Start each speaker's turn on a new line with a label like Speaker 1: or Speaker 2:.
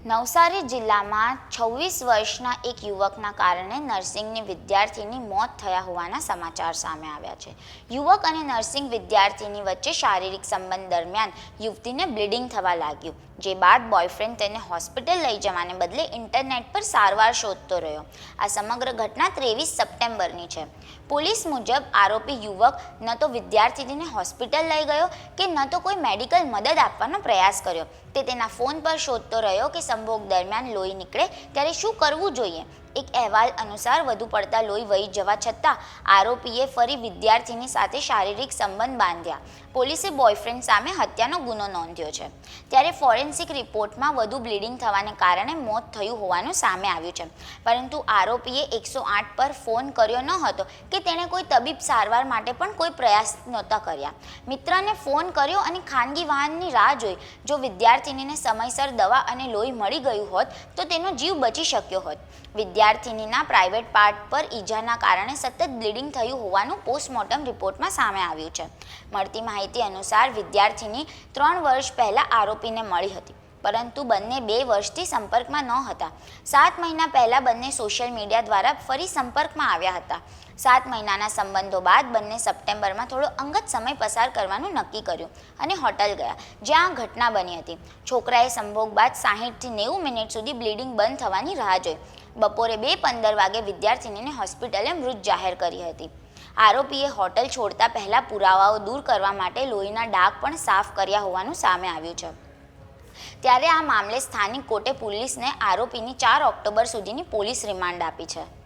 Speaker 1: નવસારી જિલ્લામાં છવ્વીસ વર્ષના એક યુવકના કારણે નર્સિંગની વિદ્યાર્થીની મોત થયા હોવાના સમાચાર સામે આવ્યા છે. યુવક અને નર્સિંગ વિદ્યાર્થીની વચ્ચે શારીરિક સંબંધ દરમિયાન યુવતીને બ્લીડિંગ થવા લાગ્યું, જે બાદ બોયફ્રેન્ડ તેને હોસ્પિટલ લઈ જવાને બદલે ઇન્ટરનેટ પર સારવાર શોધતો રહ્યો. આ સમગ્ર ઘટના ત્રેવીસ સપ્ટેમ્બરની છે. પોલીસ મુજબ આરોપી યુવક ન તો વિદ્યાર્થીનીને હોસ્પિટલ લઈ ગયો કે ન તો કોઈ મેડિકલ મદદ આપવાનો પ્રયાસ કર્યો. તે તેના ફોન પર શોધતો રહ્યો કે સંભોગ દરમિયાન લોહી નીકળે ત્યારે શું કરવું જોઈએ? એક અહેવાલ અનુસાર વધુ પડતા લોહી વહી જવા છતાં આરોપીએ ફરી વિદ્યાર્થીની સાથે શારીરિક સંબંધ બાંધ્યા. પોલીસે બોયફ્રેન્ડ સામે હત્યાનો ગુનો નોંધ્યો છે. ત્યારે ફોરેન્સિક રિપોર્ટમાં વધુ બ્લીડિંગ થવાને કારણે મોત થયું હોવાનું સામે આવ્યું છે. પરંતુ આરોપીએ એકસો આઠ પર ફોન કર્યો ન હતો કે તેણે કોઈ તબીબ સારવાર માટે પણ કોઈ પ્રયાસ નહોતા કર્યા. મિત્રને ફોન કર્યો અને ખાનગી વાહનની રાહ જોઈ. જો વિદ્યાર્થીનીને સમયસર દવા અને લોહી મળી ગયું હોત તો તેનો જીવ બચી શક્યો હોત. વિદ્યાર્થિનીના પ્રાઇવેટ પાર્ટ પર ઈજાના કારણે સતત બ્લીડિંગ થયું હોવાનું પોસ્ટમોર્ટમ રિપોર્ટમાં સામે આવ્યું છે. મળતી માહિતી અનુસાર વિદ્યાર્થિની ત્રણ વર્ષ પહેલાં આરોપીને મળી હતી. પરંતુ બંને બે વર્ષથી સંપર્કમાં ન હતા સાત મહિના પહેલાં બંને સોશિયલ મીડિયા દ્વારા ફરી સંપર્કમાં આવ્યા હતા. સાત મહિનાના સંબંધો બાદ બંને સપ્ટેમ્બરમાં થોડો અંગત સમય પસાર કરવાનું નક્કી કર્યું અને હોટલ ગયા, જ્યાં ઘટના બની હતી. છોકરાએ સંભોગ બાદ સાહીઠથી નેવું મિનિટ સુધી બ્લીડિંગ બંધ થવાની રાહ જોઈ. બપોરે બે પંદર વાગે વિદ્યાર્થિનીને હોસ્પિટલે મૃત જાહેર કરી હતી. આરોપીએ હોટલ છોડતા પહેલાં પુરાવાઓ દૂર કરવા માટે લોહીના ડાઘ પણ સાફ કર્યા હોવાનું સામે આવ્યું છે. ત્યારે આ મામલે સ્થાનિક કોર્ટે પોલીસને આરોપીની ચાર ઓક્ટોબર સુધીની પોલીસ રિમાન્ડ આપી છે.